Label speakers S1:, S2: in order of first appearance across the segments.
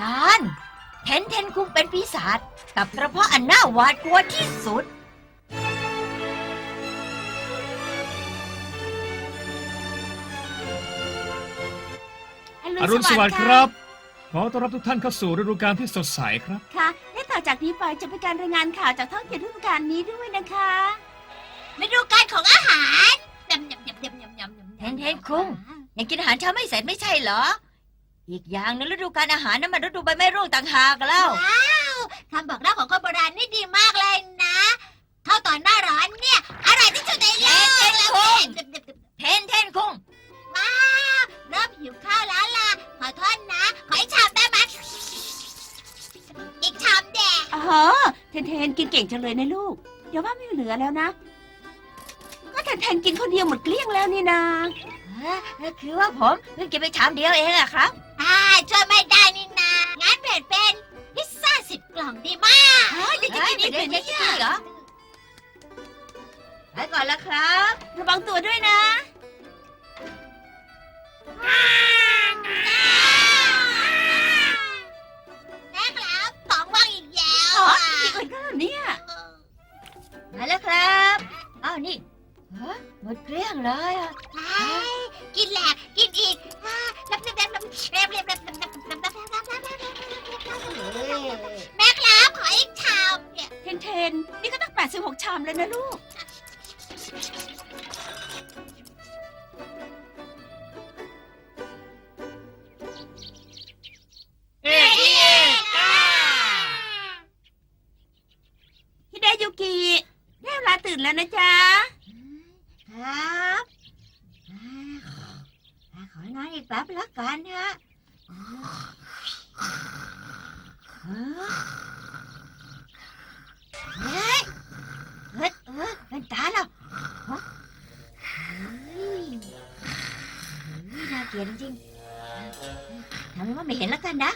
S1: การเทนเทนคุงเป็นปีศาจกับกระเพาะอันน่าหวาดกลัวที่สุด
S2: อรุณสวัสดิ์ครับ ขอต้อนรับทุกท่านเข้าสู่ฤดูกาลที่สดใสครับ
S3: ค่ะและต่อจากนี้ไปจะเป็นการรายงานข่าวจากท้องถิ่นฤดูกาลนี้ด้วยนะคะฤดูกาลของอาหารยำยำยำยำยำยำยำ
S1: เทนเทนคุงยังกินอาหารเช้าไม่เสร็จไม่ใช่เหรอ อีกอย่างหนึงฤดูการอาหารนั้นมันฤดูใบไม้ร่วงต่างหากแล้ว
S3: ว้าวคำบอกเล่าของคนโบราณนี่ดีมากเลยนะข้าวตอนหน้าร้อนเนี่ยอร่อยที่สุดในโลก
S1: เทนเทน
S3: แล้ว
S1: คุง
S3: เนี่ย
S1: เทนเทนคุง
S3: ว้าวเริ่มหิวข้าวแล้วล่ะ ขอโทษนะ ขออีกชามได้ไหมอีกชามแดง
S4: อ๋อเทนเทนกินเก่งจังเลยนะลูก เดี๋ยวว่าไม่เหลือแล้วนะ ก็เทนเทนกินคนเดียวหมดเกลี้ยงแล้วนี่นา
S1: เอ่อคือว่าผมเพิ่งกินไปชามเดียวเองอะครับ
S3: อ่าช่วยไม่ได้นี่นางั้นเปลี่ยนเป็นพิซซ่าสิบกล่องดีมาก
S1: เฮ้ยจะกินนี่เป็นนี่เหรอไปก่อนละครับ
S4: ระวังตัวด้วยนะ
S3: แม่ครับของว่างอีกแล้ว
S4: อ๋อ
S3: อะ
S4: อีกคนก็เนี่ย
S1: มาแล้วครับอ้าวนี่ฮะหมดเกลี้ยงเลยอะ
S3: ใช่กินแหลกกินอีกอ่ารับรับรับรับรับรับรับรับรับรับรับรับรับรับแม่ครับขออีกชามเนี่ย
S4: เทนเทนนี่ก็ตั้ง86 ชามแล้วนะลูก
S5: เอ๊ะเอ๊ะอ่า
S4: ฮิเดยุกิได้เวลาตื่นแล้วนะจ๊ะ
S1: ครับอ่าขอนอนอีกแป๊บละกันฮะเฮ้ยเฮ้ยเฮ้ยเป็นตาแล้วฮะเฮ้ยเฮ้ยน่าเกลียดจริงๆทำไมว่าไม่เห็นแล้วกันนะ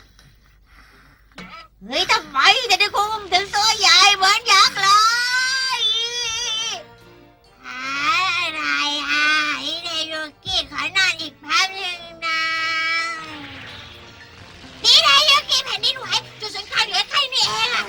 S1: เฮ้ยทำไมจะได้คุมถึงตัวใหญ่เหมือนยักษ์เลย
S3: อะไรอะอีเดโยกิขอนอนอีกแป๊บนึงนะนี่เดโยกิแผ่นดินไหวจุดศูนย์กลางอยู่ใกล้ๆนี่เองอะ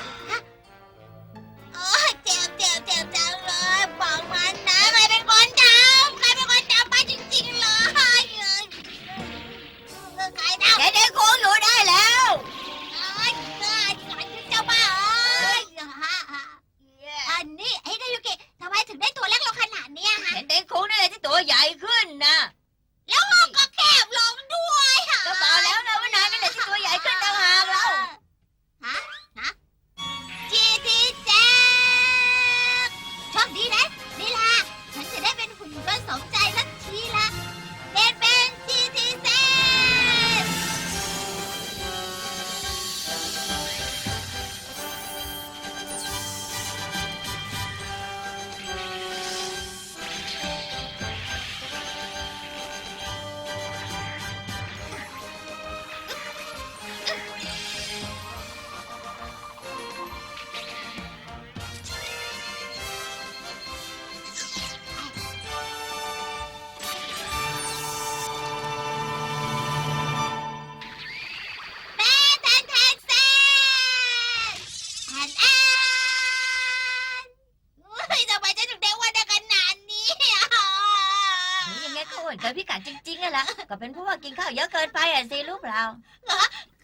S3: ถึงยังไง
S1: ก็อ้วนเกินพิกัดจริงๆอะล่ะก็เป็นเพราะว่ากินข้าวเยอะเกินไปอะสิรู้เปล่า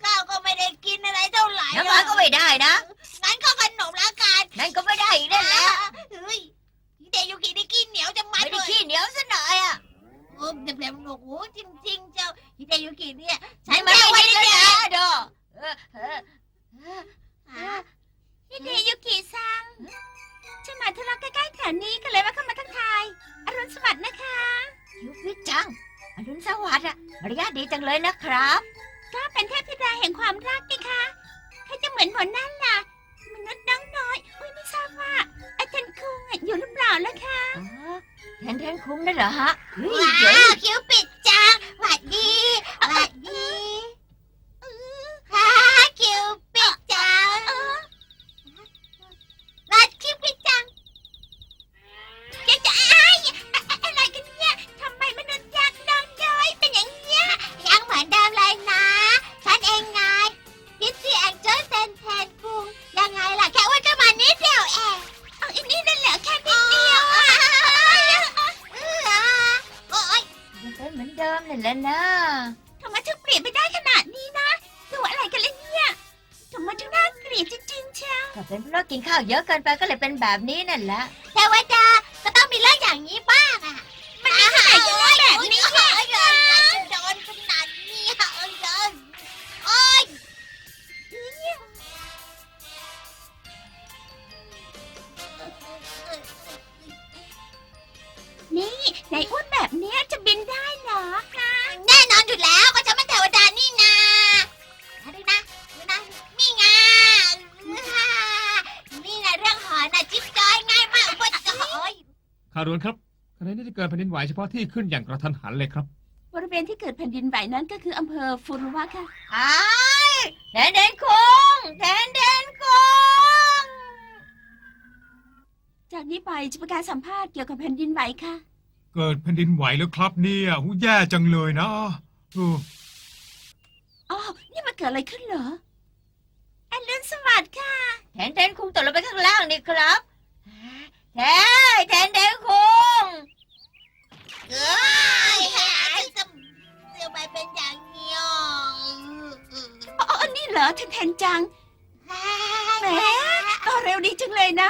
S3: ข้าวก็ไม่ได้กินอะไรเท่าไหร่
S1: น้ำหวานก็ไม่ได้นะ
S3: งั้นก็ขนมละกัน
S1: นั่นก็ไม่ได้อีกนั่นแหละ
S3: เฮ้ยเดยุกินี่กินเหนียวจะมั
S1: ไม่
S3: น
S1: ได้
S3: เลย
S1: ขี้เหนียวซะหน่อยอะ
S3: โอ้เด็บๆโอ้โหจริง ๆ เจ้าฮิเดยุกิเนี่ยฉั
S1: ให้
S3: น
S1: มัน
S3: แค่
S1: ไม่
S3: ไว้
S1: ได้
S3: เดี
S1: นะ
S3: ยว
S1: เด้อเออเออ
S4: ฮิเดยุกิซังฉันมาธุระใกล้ๆแถวนี้ก็เลยว่าเข้ามาทักทาย อรุณสวัสดิ์นะคะ
S1: ยูพิจังอรุณสวัสดิ์อะมารยาทดีจังเลยนะครับ
S4: ก็เป็นเทพธิดาแห่งความรักนี่คะถ้าจะเหมือนหมอนั่นล่ะมนุษย์น้องน้อย อุ้ยไม่ทราบว่าอา
S3: จารย์คุงอยู่หรือเปล่าล่ะคะอ๋อแทนแทนคุงมได้เหรอฮะ
S4: ว้าวคิวปิดจัง เย
S1: อะเกินไปก็เลยเป็นแบบนี้นั่นแหละ
S3: เทวดาก็ต้องมีเรื่องอย่างนี้บ้างอะ มันอาหารเยอะ
S4: แบบนี้แหละ
S3: โนโดนขนาดนี้เหรอโดนโอ้นี่นายอ้วนแบบนี้จะบินได้
S2: ข่าวด่วนครับขณะนี้ที่เกิดแผ่นดินไหวเฉพาะที่ขึ้นอย่างกระทันหันเลยครับ
S4: บริเวณที่เกิดแผ่นดินไหวนั้นก็คืออำเภอฟุรุวะค่ะ
S1: ไอ้แทนเดนคงแทนเดนคง
S4: จากนี้ไปจะประกาศสัมภาษณ์เกี่ยวกับแผ่นดินไหวค่ะ
S6: เกิดแผ่นดินไหวแล้วครับเนี่ยหูแย่จังเลยนะเออ
S4: อ๋อ นี่มันเกิดอะไรขึ้นเหรอแอนเลนสวัสดิ์ค่ะ
S1: แทนเดนคงตกลงไปข้างล่างนี่ครับ ใช่แทนเดงคง
S3: เอ้ยหายทำไปเป็นอย่างนี้อะ
S4: อ๋ออันนี้เหรอแทนแทนจังแหมก็เร็วดีจังเลยนะ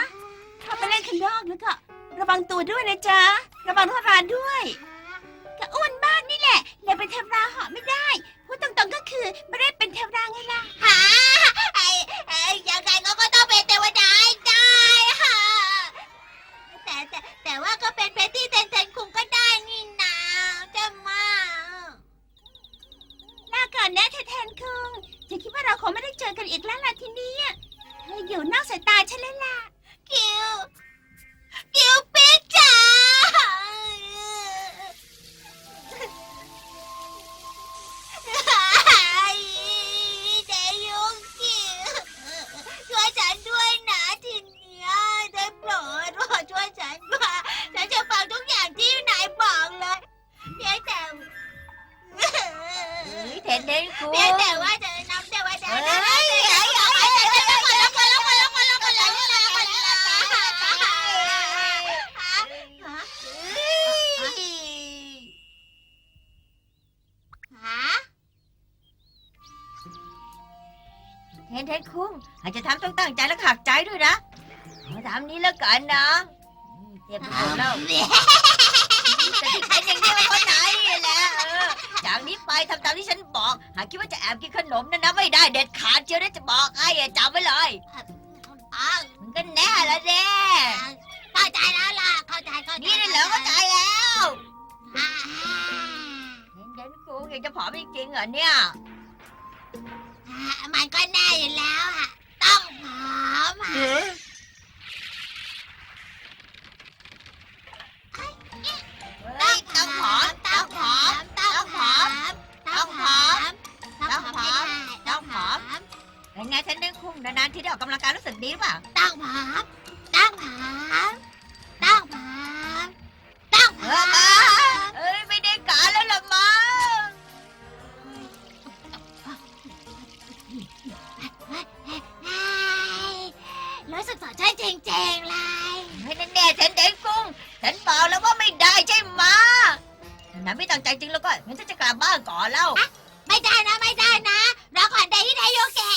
S4: เข้าไปเล่นข้างนอกแล้วก็ ระวังตัวด้วยนะจ๊ะ ระวังทถราด้วยก็อ้วนบ้านนี่แหละอยาเป็นเทวดาเหาะไม่ได้ พูดตรงๆก็คือไม่ได้เป็นเทวดาไงล่ะ
S3: หาไอ กันนะ
S4: อื
S1: มเจ็บปวดแล้วแต่ที่เป็นอย่างนี้มันก็ไหนแหละเออจากนี้ไปทำตามที่ฉันบอก หากคิดว่าจะแอบกินขนมนั่นนะไม่ได้เด็ดขาดเชียวนะจะบอกให้อะจำไว้เลยมันก็แน่ละเด้
S3: เข้าใจแล้วล่ะเข้าใจเข้าใจ
S1: นี่ได้เหรอเข้าใจแล้วเห็นเด่นกูอยากจะผอมจริงๆเหรอเนี่ย
S3: มันก็แน่อยู่แล้วอะต้องผอมอะ ผอม
S1: ต้องผอมเป็นไงฉันเด่นคุ้งนานๆที่ได้ออกกำลังกายรู้สึกดีหรือเปล่า
S3: ต้องผอมต้องผอมต้องผอมต้องผ
S1: เอ
S3: อ
S1: อมา
S3: ม
S1: เอ้ยไม่ได้การแล้วล่ะมั้ง
S3: รู้สึกสดชื่นจริงๆเลย
S1: ให้แน่ๆฉันเด่นกุ้งฉันบอกแล้วว่าไม่ได้ใช่ไหมะถ้านั้นไม่ตั้งใจจริงแล้วก็งั้นฉันจะกลับบ้านก่อนแล้ว
S3: ไม่ได้นะไม่ได้นะรอก่อนเดที่ไดโยเกะ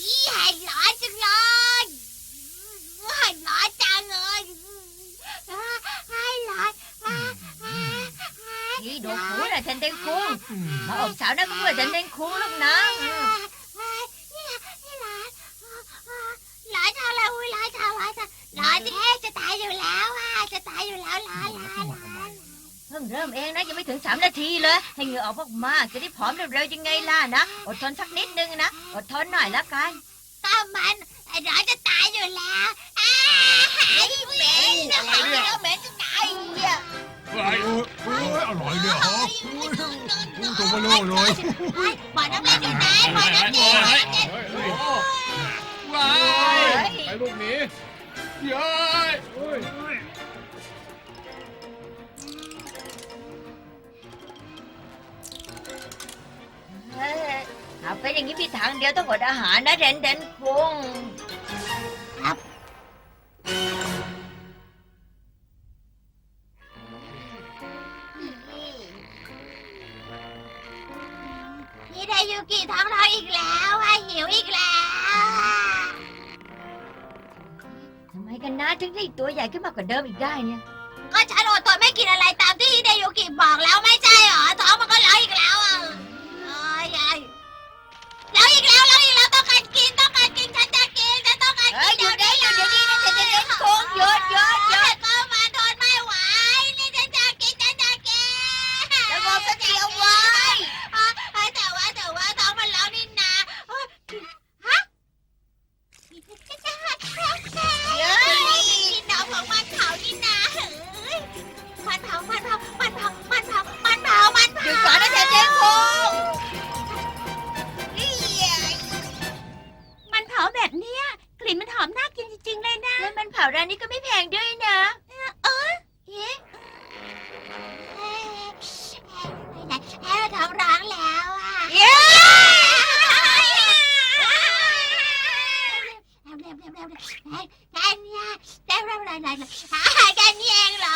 S3: ยี่ไห้ร้อนจังเลยไห้ร้อนจังเลยไห้ร้อน
S1: นี่ดูคูน่ะฉันเด่นกุ้งมาอบสาวนั่นก็เพื่อฉันเด่นกุ้งลูกนะอืม
S3: นี่นี่ร้อนร้อนจังเลยอุ้ยร้อนจังร้อนจังร้อนแท้จะตายอยู่แล้วอะจะตายอยู่แล้วร้อนร้อนร้อน
S1: เพิ่งเริ่มเองนะยังไม่ถึงสามนาทีเลย ให้เหงื่อออกมากๆจะได้ผอมเร็วๆยังไงล่ะนะ อดทนสักนิดนึงนะ อดทนหน่อยละกัน
S3: ก็มันร้อนจะตายอยู่แล้วอ้าไอ้เหม็นอะไรเนี่ย เหม็นจะตายอะ
S6: โอ้ยโอ้ยอร่อยเนี่ยฮะโอ้ยตัวเบลอเลย
S3: บ่อน้ำเล่นอยู่ไหนบ่อน้ำเล่น
S2: ว้ายไปลูกหนี้ย้ายโอ้ย
S1: เฮ้ยถ้าเป็นอย่างนี้พี่ทางเดียวต้องอดอาหารนะเดนเดนคุง
S3: นี่ไดยูกิท้องร้องอีกแล้วอะหิวอีกแล้ว
S1: ทำไมกันนะถึงได้ตัวใหญ่ขึ้นมากกว่าเดิมอีกได้เนี่ย
S3: ก็ฉันอดทนไม่กินอะไรตามที่ไดยูกิบอกแล้วไม่ใช่เหรอท้องมันก็ร้องอีกแล้ว การกินต้องการกินฉันจะกินฉันต้องการ
S1: เฮ้
S3: กิ
S1: ย
S3: น
S1: หยุดได้หยุดเดี๋ยวนี้นะเดนเดนเดนคุงหยุดหยุดหยุด
S3: ก็มาทนไม่ไหวนี่ฉันจะกินฉันจะกิน
S1: สงบสติเอาไว้
S3: แต่ว่าแต่ว่าท้องมันร้องนี่นาฮะ
S1: เย้
S3: กินน้ำของมันเผานี่นาเฮ้ยมันเผามันเผามันเผามันเผามันเผามันเผา
S1: หยุดก่อนนะเดนเดนคุง
S4: มันเผาร้า
S1: นนี้ก็ไม่แพงด้วยนะ
S3: เอ๊ะไหนแอ้ท้องร้องแล้วอะ
S1: เย้
S3: เร็วเร็วเร็วเร็วเร็วแกเนี่ยแกเร็วเร็วเร็วเร็วแกนี่เองเหรอ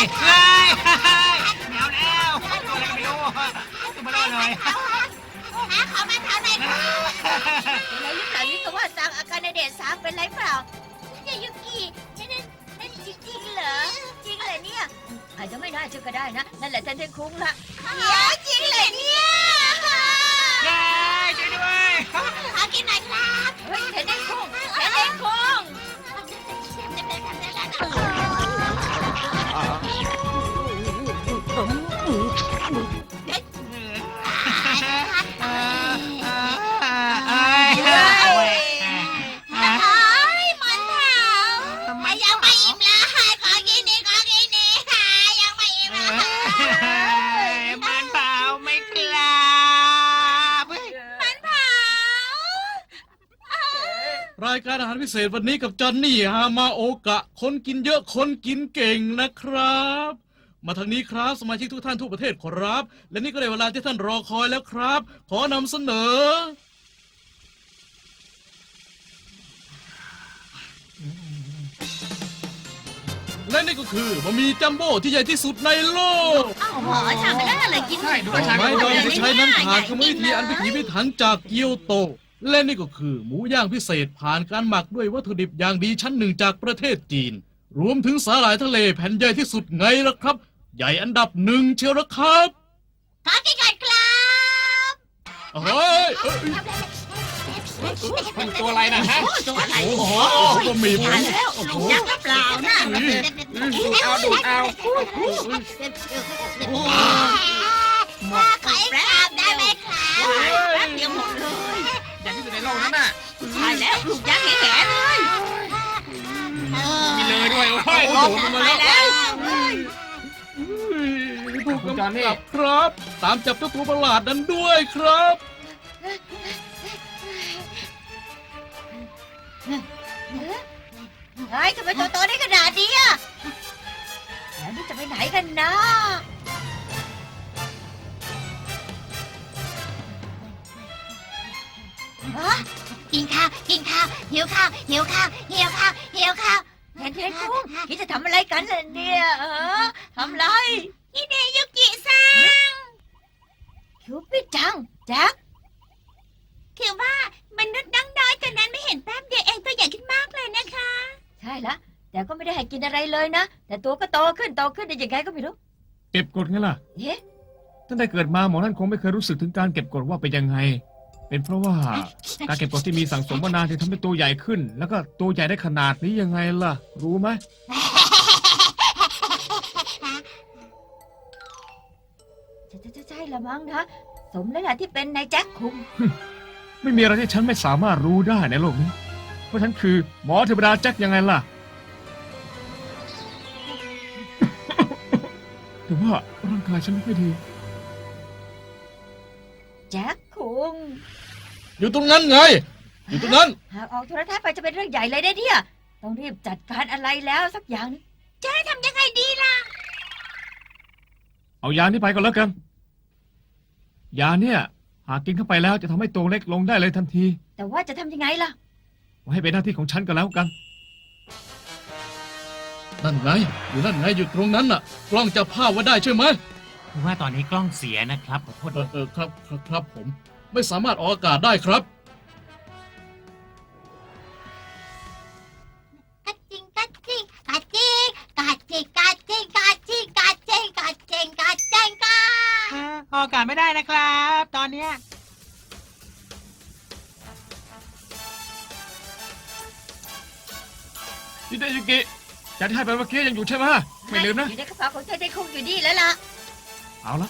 S7: ตัวอะไรเฮ้ยแมวแล้วตัวอะไรก็ไม่รู้ตัวเบลอเลย
S3: เขามาเขาไหนคะ
S1: อะไรหรือเปล่านี่ก็ว่าสั่งอาการในเดชสามเป็นไรเปล่า
S3: เจยุกินั่นนั่นจริงๆเหรอ
S1: จริงเลยเนี่ย อาจจะไม่น่าเชื่อก็ได้นะ นั่นแหละเทนเทนคุ้งละ
S3: จริงเลยเนี่ย
S7: เย้ช่วยด้วย
S3: ขอกินหน่อยครับ
S1: เฮ้ยเทนเทนคุ้งเทนเทนคุ้งา
S3: ยการ
S8: อาหารพิเศษวันนี้กับจอนนี่ฮามาโอกะ คนกินเยอะคนกินเก่งนะครับ มาทางนี้ครับสมาชิกทุกท่านทั่วประเทศขอรับ และนี่ก็ได้เวลาที่ท่านรอคอยแล้วครับ ขอนำเสนอ และนี่ก็คือบะหมี่จัมโบ้ที่ใหญ่ที่สุดในโลก
S1: อ้าวหมอชามไปแล้วอะไรกิน
S2: ใช่ดู
S8: ดอก
S2: ชา
S8: ไม้
S2: ก็
S8: ดอง
S2: ได้
S8: ที่ใช้น้ำผ่านกรรมวิธีอันพิถีพิถันจากเกียวโต และนี่ก็คือหมูย่างพิเศษผ่านการหมักด้วยวัตถุดิบอย่างดีชั้นหนึ่งจากประเทศจีน รวมถึงสาหร่ายทะเลแผ่นใหญ่ที่สุดไงล่ะครับ ใหญ่อันดับหนึ่งเชียวละครับ
S3: ขอกินก่อนครับ
S8: เฮ้ยเอ้ย
S2: มันตัวอะไรนะฮะ
S3: ตัวอะไร
S8: โอ้โหบะหมี่ผม
S3: ยักษ์หรือเปล่านะ
S2: ดูดเอาดูดเอา
S3: หมดขออีก
S2: โลกนั่นน่ะ
S4: ใช่แล้วลูกยักษ์แก่ๆเลย
S2: มีเลยด้วย โอ้ย
S8: โอ้โห
S2: ง
S8: มัน
S2: มา
S8: มา
S2: แล้
S8: แล้วผู้กำกับครับ ตามจับเจ้าตัวประหลาดนั้นด้วยครับ
S1: ไอ้ยทำไมตัวโตได้ขนาดนี้อะแล้วนี่จะไปไหนกันนะ
S3: กินข้าวกินข้าวหิวข้าวหิวข้าวหิวข้าวหิวข้าว
S1: เทนเทนคุ้งนี่จะทำอะไรกันล่ะเนี่ยเออทำไร
S3: ฮิเดยุกิซัง
S1: คิวปิดจังแจ็ค
S3: คือว่ามนุษย์น้องน้อยตัวนั้นไม่เห็นแป๊บเดียวเองตัวใหญ่ขึ้นมากเลยนะคะ
S1: ใช่ละแต่ก็ไม่ได้ให้กินอะไรเลยนะ แต่ตัวก็โตขึ้นโตขึ้นได้ยังไงก็ไม่รู้
S2: เก็บกดไงล่ะ
S1: เอ๊ะ
S2: ตั้งแต่เกิดมาหมอนั่นคงไม่เคยรู้สึกถึงการเก็บกดว่าเป็นยังไง เป็นเพราะว่าการเก็บกดที่มีสั่งสมมานานที่ทำให้ตัวใหญ่ขึ้น แล้วก็ตัวใหญ่ได้ขนาดนี้ยังไงล่ะ รู้ไหม
S1: ใช่ใช่ใช่ใช่ละมั้งนะ สมแล้วล่ะที่เป็นนายแจ็คคุง
S2: ไม่มีอะไรที่ฉันไม่สามารถรู้ได้ในโลกนี้ เพราะฉันคือหมอเทวดาแจ็คยังไงล่ะ แต่ว่าร่างกายฉันไม่ค่อยดี
S1: แจ็คคุง
S8: อยู่ตรงนั้นไง อยู่ตรงนั้น
S1: หากออกโทรทัศน์ไปจะเป็นเรื่องใหญ่เลยนะเนี่ย ต้องรีบจัดการอะไรแล้วสักอย่างหนึง
S3: จะให้ทำยังไงดีล่ะ
S2: เอายานี้ไปก็แล้วกัน ยาเนี่ย หากกินเข้าไปแล้วจะทำให้ตัวเล็กลงได้เลยทันที
S1: แต่ว่าจะทำยังไงล่ะ
S2: ให้เป็นหน้าที่ของฉันก็แล้วกัน
S8: นั่นไง อยู่นั่นไง อยู่ตรงนั้นน่ะ กล้องจับภาพไว้ได้ใช่ไหม
S7: คือว่าตอนนี้กล้องเสียนะครับขอโทษ
S8: เอ
S7: ด้ว
S8: อย เออครับครับครับผม ไม่สามารถออกอากาศได้ครับ
S3: กัดจิงกัดจิงกัดจิงกัดจิงกัดจิงกัดจิงกัดจิงกัดจิงกัดจิงกัด
S7: อ่าออกอากาศไม่ได้นะครับ ตอนเนี้ย
S2: ฮิเดยุกิยาที่ให้ไปเมื่อกี้ยังอยู่ใช่ไหมไม่ลืมนะ
S1: อยู่ในกระเป๋าของเทนเทนคุงอยู่นี่แล้วล่ะ
S2: เอาละ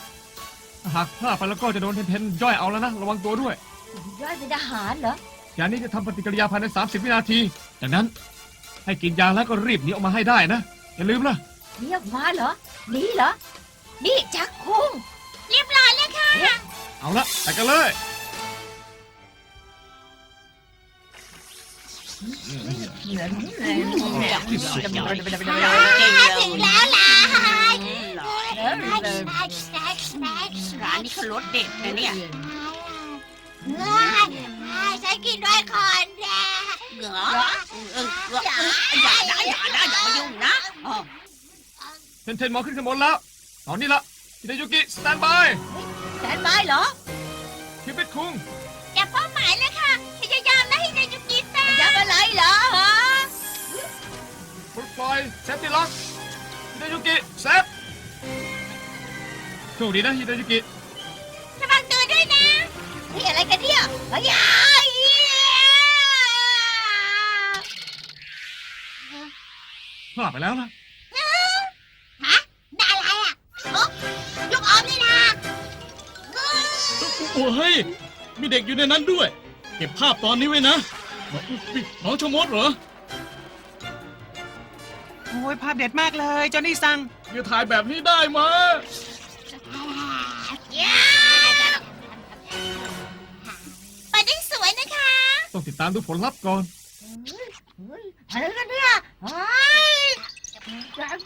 S2: หากพลาดไปแล้วก็จะโดนเทนเทนย่อยเอาแล้วนะ ระวังตัวด้วย
S1: ย่อยเป็นอาหารเหรอ
S2: ยานี้จะทำปฏิกิริยาภายใน 30 วินาที ดังนั้น ให้กินยาแล้วก็รีบหนีออกมาให้ได้นะ อย่าลืมนะ
S1: เรียกมาเหรอนี่เหรอ นี่แจ็คคุง
S3: เรียบร้อยแล้วค่ะ
S2: เอาละไปกันเลย
S3: ถึงแล้วล่ะ
S4: ร้านนี้เขารสเด็ดนะเนี่ย
S3: ฉันกินด้วยคนแรก
S4: เหรอเออเอออย่านะอย่านะอย่ามายุ่งนะอ๋อ
S2: เทนเทนมองขึ้นข้างบนแล้ว ตอนนี้ละฮิเดยุกิสแตนบาย
S1: แสนบายเหรอ
S2: คิปิดคุง
S3: แกเป้าหมายแล้วค่ะพยายามนะให้ได้ยุกิซ่า
S1: จะอะไรเหรอฮะ
S2: ปลดปล่อยเซฟตี้ล็อกฮิเดยุกิเซฟ โชคดีนะฮิเดยุกิ
S3: ระวังตัวด้วยนะ
S1: นี่อะไรกันเนี่ยเฮ้ย
S2: พลาดไปแล้วนะ
S3: ได้อะไรอะโอ๊ะลูกอมนี่นะ
S8: โอ้เฮ้ยมีเด็กอยู่ในนั้นด้วย เก็บภาพตอนนี้ไว้นะน้องชะมดเหรอ
S7: โอ้ยภาพเด็ดมากเลยจอห์นนี่ซัง
S8: อย่าถ่ายแบบนี้ได้มา
S2: ต้องติดตามดูผลลัพธ์ก่อน เฮ้ย
S1: อะไรกันเนี่ยเฮ้ยแบบ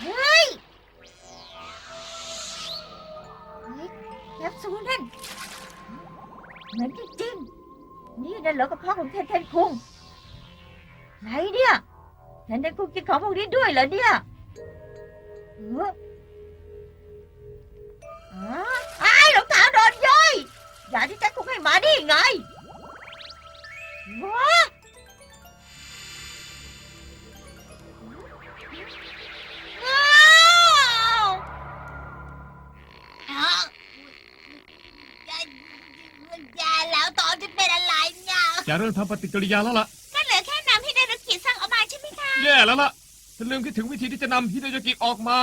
S1: เฮ้ยแคปซูลนั่นเหมือนจริงๆนี่นั่นเหรอกระเพาะของเทนเทนคุงไหนเนี่ยเทนเทนคุงกินของพวกนี้ด้วยเหรอเนี่ยเอออ๋อ ยาที่แจ็คคุกให้มานี่ไงว้า
S3: ว้าว้าวอย่าแล้วตอนจะเป็นอะไรเนี่ย
S2: อย่าเริ่มทำปฏิกิริยาแล้วล่ะ
S3: ก็เหลือแค่น้ำที่ได้รกิสั่งออกมาใช่ไหมคะ
S2: แย่แล้วล่ะฉันลืมคิดถึงวิธีที่จะนำฮิเดยุกิออกมา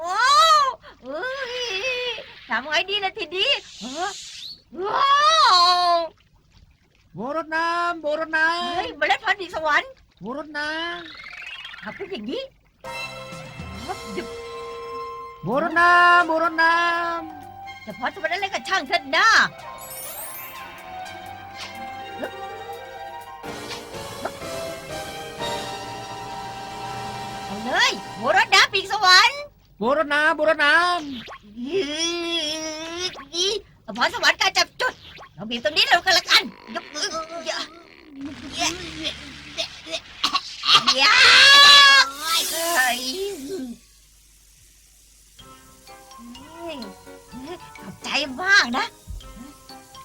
S1: ว้าวเอ้ย ทำไงดีล่ะทีนี้ฮะว้าว
S2: โบรถน้ำโบรถน้
S1: เฮ้ยเมล็ดพันธุ์ดีสวรรค์ำ
S2: โบรถน้
S1: ทำเป็นอย่างนี้ครับเดี๋ยวำ
S2: โบรถน้ำโบรถน้
S1: จะพอจะมาได้เล่นกับช่างเถอะนะเอาเลยหัวรถน้ำปีกสวรรค์ำ
S2: โบรถน้ำโบรถน้
S1: ยียี พรสวรรค์การจับจุด เราบีบตรงนี้เรากันละกันยกมืออย่าอย่าอย่าเฮ้ยเฮ้ยขอบใจมากนะ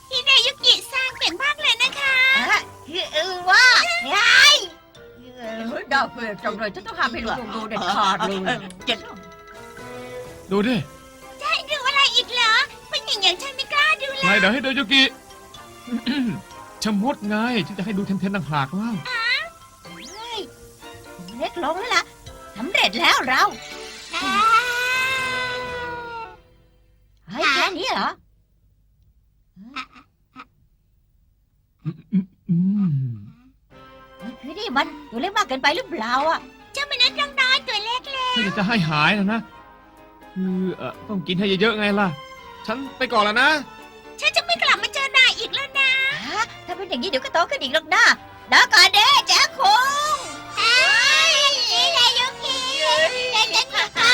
S3: ที่ได้ยุกิสร้างเก่งมากเลยนะคะ
S1: อะคือเออว่าไอ้เฮ้ยดาวเฟือจังเลยฉันต้องห้ามให้ลูกดูเด็ดขาดเลย
S4: จะ
S2: ดูดิ
S4: ให้ดูอะไรอีกเหรอผู้หญิงอย่างฉันไม่กล้าดู
S2: ใครเดี๋ยวให้ดูยูกิ ชะมดไงฉันจะให้ดูเทนๆต่างหากเล่า
S1: เฮ้ยเล็กลงแล้วล่ะสำเร็จแล้วเราเฮ้ยแค่นี้เหรอ
S2: อืม
S1: เฮ้ยนี่มันตัวเล็กมากเกินไปหรือเปล่าอะ
S4: เจ้ามนุษย์น้อยตัวเล็ก
S2: ถ้าอยากจะให้หายนะนะ คือเอ่อต้องกินให้เยอะๆไงล่ะ ฉันไปก่อนแล้วนะ
S4: ฉันจะไม่กลับมาเจอนายอีกแล้วนะ
S1: ถ้าเป็นอย่างนี้เดี๋ยวก็โตขึ้นอีกหรอกนะเดี๋ยวก่อนเด้แจ๊คคง
S3: ไอ้นี่นายุกิฉันจะกลับมา